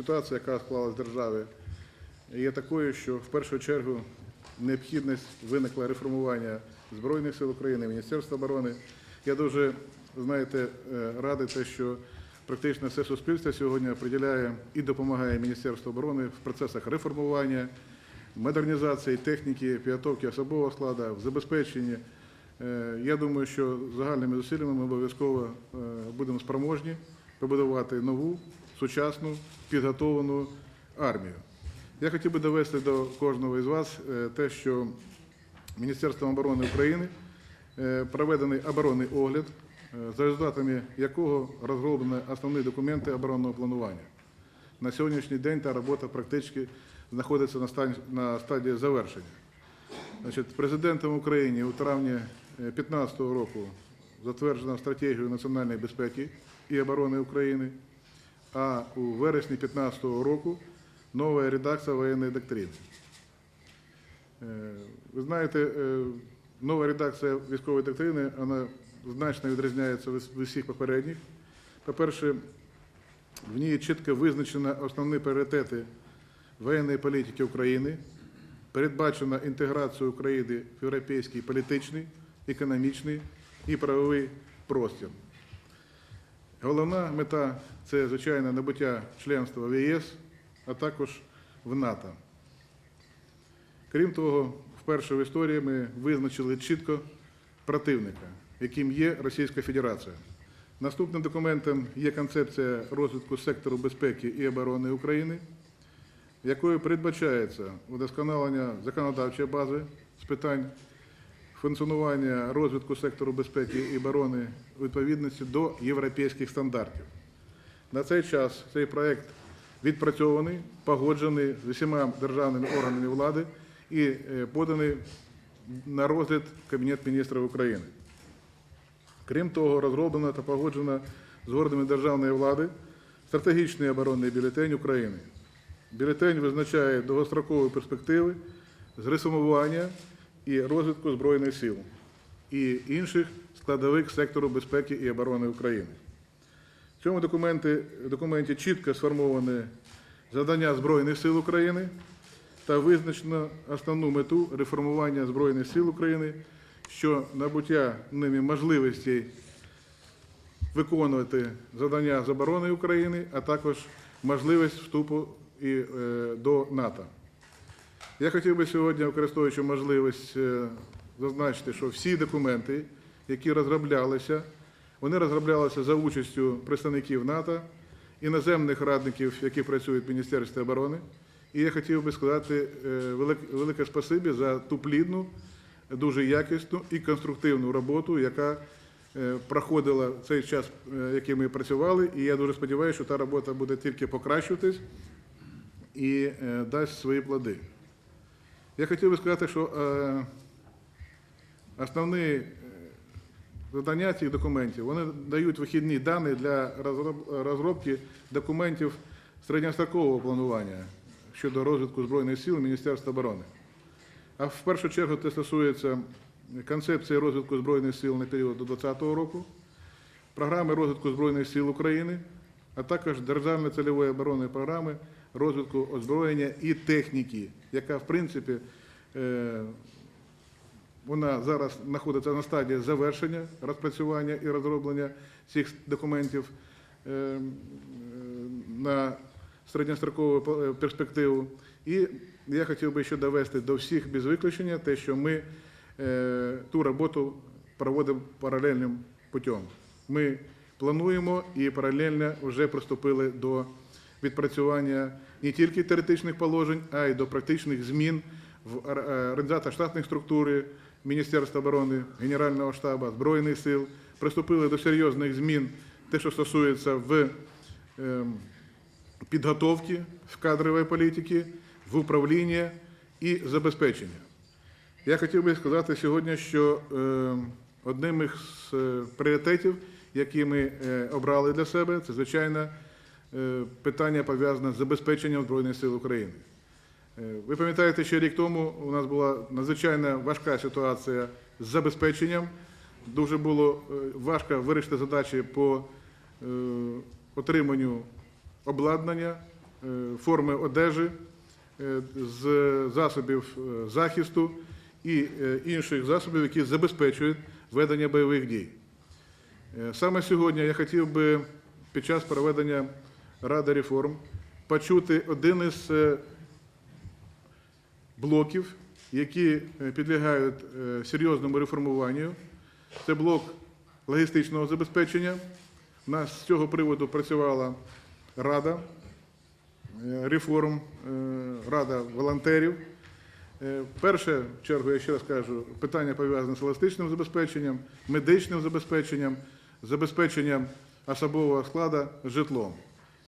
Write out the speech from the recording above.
ситуація, яка склалась в державі, є такою, що в першу чергу необхідність виникла реформування Збройних сил України, Міністерства оборони. Я дуже, знаєте, е, радий те, що практично все суспільство сьогодні приділяє і допомагає Міністерству оборони в процесах реформування, модернізації техніки, підготовки особового складу, в забезпеченні. Е, Я думаю, що загальними зусиллями ми обов'язково е, будемо спроможні побудувати нову, сучасну, підготовлену армію. Я хотів би довести до кожного із вас е, те, що Міністерством оборони України е, проведений оборонний огляд, е, за результатами якого розроблені основні документи оборонного планування. На сьогоднішній день та робота практично знаходиться на стадії завершення. Значить, президентом України у травні 2015 року затверджено стратегію національної безпеки і оборони України, а у вересні 2015 року нова редакція воєнної доктрини. Е, Ви знаєте, е, нова редакція військової доктрини вона значно відрізняється від усіх попередніх. По-перше, в ній чітко визначено основні пріоритети воєнної політики України, передбачена інтеграція України в європейський політичний, економічний і правовий простір. Головна мета це, звичайно, набуття членства в ЄС, а також в НАТО. Крім того, вперше в історії ми визначили чітко противника, яким є Російська Федерація. Наступним документом є концепція розвитку сектору безпеки і оборони України, якою передбачається удосконалення законодавчої бази з питань функціонування розвитку сектору безпеки і оборони відповідності до європейських стандартів. На цей час цей проект відпрацьований, погоджений з усіма державними органами влади і е, поданий на розгляд Кабінет міністрів України. Крім того, розроблено та погоджено з органами державної влади стратегічний оборонний бюлетень України. Бюлетень визначає довгострокові перспективи з реформування і розвитку Збройних сил і інших складових сектору безпеки і оборони України. В цьому документі, документі чітко сформоване завдання Збройних сил України та визначено основну мету реформування Збройних сил України, що набуття ними можливостей виконувати завдання з оборони України, а також можливість вступу і, е, до НАТО. Я хотів би сьогодні, використовуючи можливість, е, зазначити, що всі документи, які розроблялися, вони розроблялися за участю представників НАТО, іноземних радників, які працюють в Міністерстві оборони. І я хотів би сказати е, велике спасибі за ту плідну, дуже якісну і конструктивну роботу, яка е, проходила цей час, який ми працювали. І я дуже сподіваюся, що та робота буде тільки покращуватись і дасть свої плоди. Я хотів би сказати, що е, основні е, завдання цих документів вони дають вихідні дані для розробки документів середньострокового планування щодо розвитку Збройних сил Міністерства оборони. А в першу чергу це стосується концепції розвитку Збройних сил на період до 2020 року, програми розвитку Збройних сил України, а також державної цільової оборонної програми розвитку озброєння і техніки, яка, в принципі, е, вона зараз знаходиться на стадії завершення розпрацювання і розроблення цих документів е, е, на середньострокову перспективу. І я хотів би ще довести до всіх без виключення те, що ми ту роботу проводимо паралельним путем. Ми плануємо і паралельно вже приступили до відпрацювання не тільки теоретичних положень, а й до практичних змін в е, штатних структури Міністерства оборони, Генерального штабу, Збройних сил. Приступили до серйозних змін, те, що стосується в ем, підготовки в кадрової політики, в управління і забезпечення. Я хотів би сказати сьогодні, що е, одним із е, пріоритетів, які ми е, обрали для себе, це звичайно питання пов'язане з забезпеченням Збройних сил України. Е, Ви пам'ятаєте, що рік тому у нас була надзвичайно важка ситуація з забезпеченням. Дуже було е, важко вирішити задачі по е, отриманню обладнання, е, форми одежі, е, з засобів е, захисту і е, інших засобів, які забезпечують ведення бойових дій. Е, Саме сьогодні я хотів би під час проведення Ради реформ почути один із е, блоків, які е, підлягають е, серйозному реформуванню. Це блок логістичного забезпечення. У нас з цього приводу працювала Рада реформ, Рада волонтерів. Перше, в чергу, я ще раз кажу, питання пов'язане з еластичним забезпеченням, медичним забезпеченням, забезпеченням особового складу житлом.